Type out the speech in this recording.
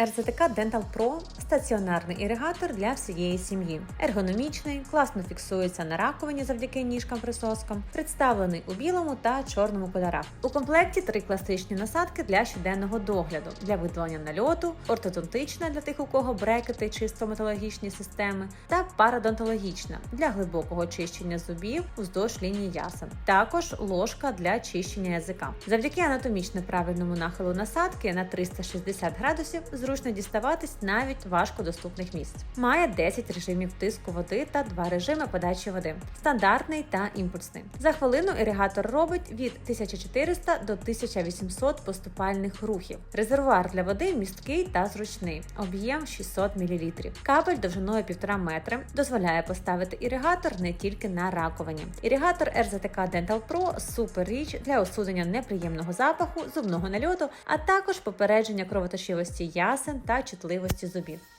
РЗТК Dental Pro – стаціонарний іригатор для всієї сім'ї. Ергономічний, класно фіксується на раковині завдяки ніжкам присоскам, представлений у білому та чорному кольорах. У комплекті три класичні насадки для щоденного догляду для видалення нальоту, ортодонтична для тих, у кого брекети чи стоматологічні системи, та парадонтологічна для глибокого очищення зубів уздовж лінії ясен. Також ложка для чищення язика. Завдяки анатомічно правильному нахилу насадки на 360 градусів зручно діставатись навіть важкодоступних місць. Має 10 режимів тиску води та два режими подачі води стандартний та імпульсний. За хвилину іригатор робить від 1400 до 1800 поступальних рухів. Резервуар для води місткий та зручний, об'єм 600 мл. Кабель довжиною 1,5 метри дозволяє поставити іригатор не тільки на раковині. Іригатор РЗТК Dental Pro – супер річ для усунення неприємного запаху, зубного нальоту, а також попередження кровоточивості ясен та чутливості зубів.